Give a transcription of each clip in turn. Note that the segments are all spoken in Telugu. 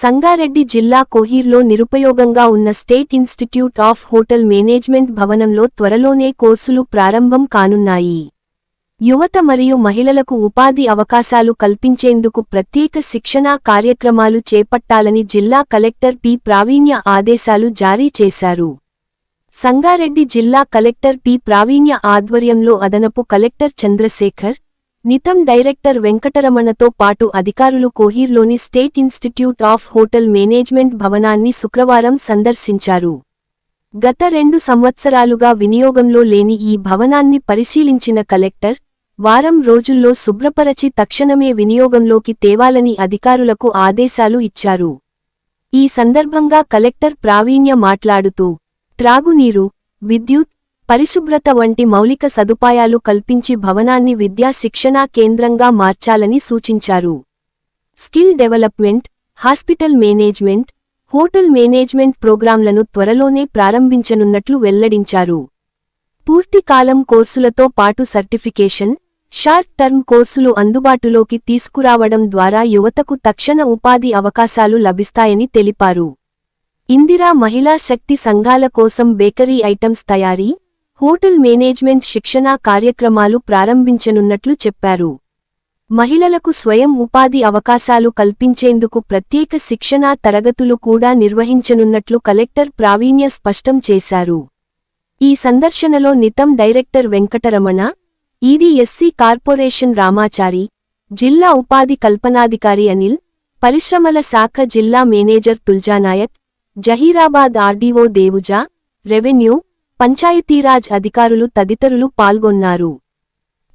సంగారెడ్డి జిల్లా కోహీర్లో నిరుపయోగంగా ఉన్న state institute of hotel management భవనంలో త్వరలోనే కోర్సులు ప్రారంభం కానున్నాయి. యువత మరియు మహిళలకు ఉపాధి అవకాశాలు కల్పించేందుకు ప్రత్యేక శిక్షణా కార్యక్రమాలు చేపట్టాలని జిల్లా కలెక్టర్ పి ప్రావీణ్య ఆదేశాలు జారీ చేశారు. సంగారెడ్డి జిల్లా కలెక్టర్ పి ప్రావీణ్య ఆధ్వర్యంలో అదనపు కలెక్టర్ చంద్రశేఖర్ నితం డైరెక్టర్ వెంకటరమణతో పాటు అధికారులు కోహీర్లోని state institute of hotel management భవనాన్ని శుక్రవారం సందర్శించారు. గత రెండు సంవత్సరాలుగా వినియోగంలో లేని ఈ భవనాన్ని పరిశీలించిన కలెక్టర్ వారం రోజుల్లో శుభ్రపరచి తక్షణమే వినియోగంలోకి తేవాలని అధికారులకు ఆదేశాలు ఇచ్చారు. ఈ సందర్భంగా కలెక్టర్ ప్రావీణ్య మాట్లాడుతూ త్రాగునీరు విద్యుత్ పరిశుభ్రత వంటి మౌలిక సదుపాయాలు కల్పించి భవనాన్ని విద్యా శిక్షణా కేంద్రంగా మార్చాలని సూచించారు. Skill development hospital management hotel management ప్రోగ్రాంలను త్వరలోనే ప్రారంభించనున్నట్లు వెల్లడించారు. పూర్తి కాలం కోర్సులతో పాటు సర్టిఫికేషన్ షార్ట్ టర్మ్ కోర్సులు అందుబాటులోకి తీసుకురావడం ద్వారా యువతకు తక్షణ ఉపాధి అవకాశాలు లభిస్తాయని తెలిపారు. ఇందిరా మహిళా శక్తి సంఘాల కోసం బేకరీ ఐటమ్స్ తయారీ హోటల్ మేనేజ్మెంట్ శిక్షణా కార్యక్రమాలు ప్రారంభించనున్నట్లు చెప్పారు. మహిళలకు స్వయం ఉపాధి అవకాశాలు కల్పించేందుకు ప్రత్యేక శిక్షణా తరగతులు కూడా నిర్వహించనున్నట్లు కలెక్టర్ ప్రావీణ్య స్పష్టం చేశారు. ఈ సందర్శనలో NITHM director Venkataramana EDSC corporation Ramachari జిల్లా ఉపాధి కల్పనాధికారి అనిల్ పరిశ్రమల శాఖ జిల్లా manager Tuljanayak Zaheerabad RDO Devuja revenue Panchayati Raj అధికారులు తదితరులు పాల్గొన్నారు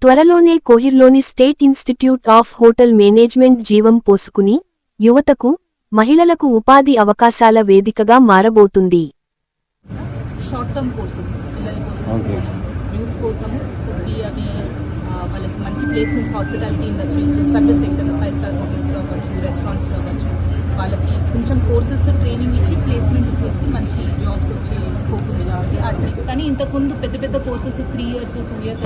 త్వరలోనే కోహిర్లోని state institute of hotel management జీవం పోసుకుని యువతకు మహిళలకు ఉపాధి అవకాశాల వేదికగా మారబోతుంది షార్ట్ టర్మ్ కోర్సెస్ పిల్లల కోసం Okay. యూత్ కోసము ఈ అవి ఆ, వాళ్ళకి మంచి placements hospitality industries service sector five star హోటల్స్లో అవ్వచ్చు రెస్టారెంట్స్లో వాళ్ళకి కొంచెం కోర్సెస్ ట్రైనింగ్ ఇచ్చి ప్లేస్మెంట్ చేసి మంచి జాబ్స్ వచ్చే స్కోప్ ఉంది కాబట్టి వాటిని కానీ ఇంతకుముందు పెద్ద పెద్ద courses three years two years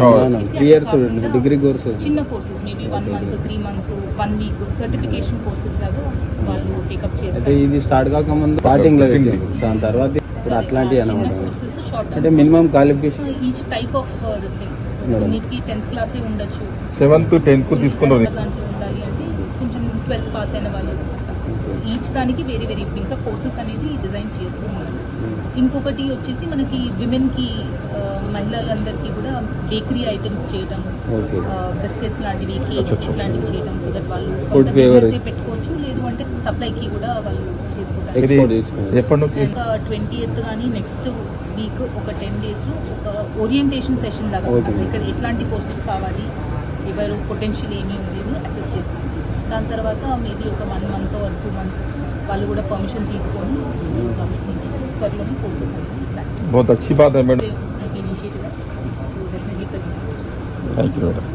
three years degree course చిన్న courses maybe one month three months one week certification courses లాగా వాళ్ళు టేకప్ చేస్తారు. ఇది స్టార్ట్ కాకముందు స్టార్టింగ్లో దాని తర్వాత ఇప్పుడు అట్లాంటివి అనమాట. అంటే minimum. Qualification each type of this thing. కొన్నిటికి టెన్త్ క్లాసే ఉండొచ్చు. సెవెంత్ టెన్త్ తీసుకున్నది దాంట్లో ఉండాలి అంటే కొంచెం ట్వెల్త్ పాస్ అయిన వాళ్ళు ఈచ్ దానికి వేరే వేరే ఇంకా కోర్సెస్ అనేది డిజైన్ చేస్తూ ఉన్నారు. ఇంకొకటి వచ్చేసి మనకి విమెన్కి మహిళలందరికీ కూడా బేకరీ ఐటమ్స్ చేయడం ఓకే బిస్కెట్స్ లాంటివి కేక్స్. లాంటివి చేయడం సో దట్ వాళ్ళు పెట్టుకోవచ్చు లేదు అంటే సప్లైకి కూడా వాళ్ళు ఒక ట్వంటీ ఎయిత్ కానీ నెక్స్ట్ వీక్ ఒక టెన్ డేస్లో ఒక ఓరియంటేషన్ సెషన్ లాగా ఇక్కడ ఎట్లాంటి కోర్సెస్ కావాలి ఎవరు పొటెన్షియల్ ఏమీ ఉంది అసెస్ దాని తర్వాత మేబీ ఒక one month or two months వాళ్ళు కూడా పర్మిషన్ తీసుకొని గవర్నమెంట్ నుంచి త్వరలోనే కోర్సెస్ बहुत अच्छी बात है madam initiative definitely thank you madam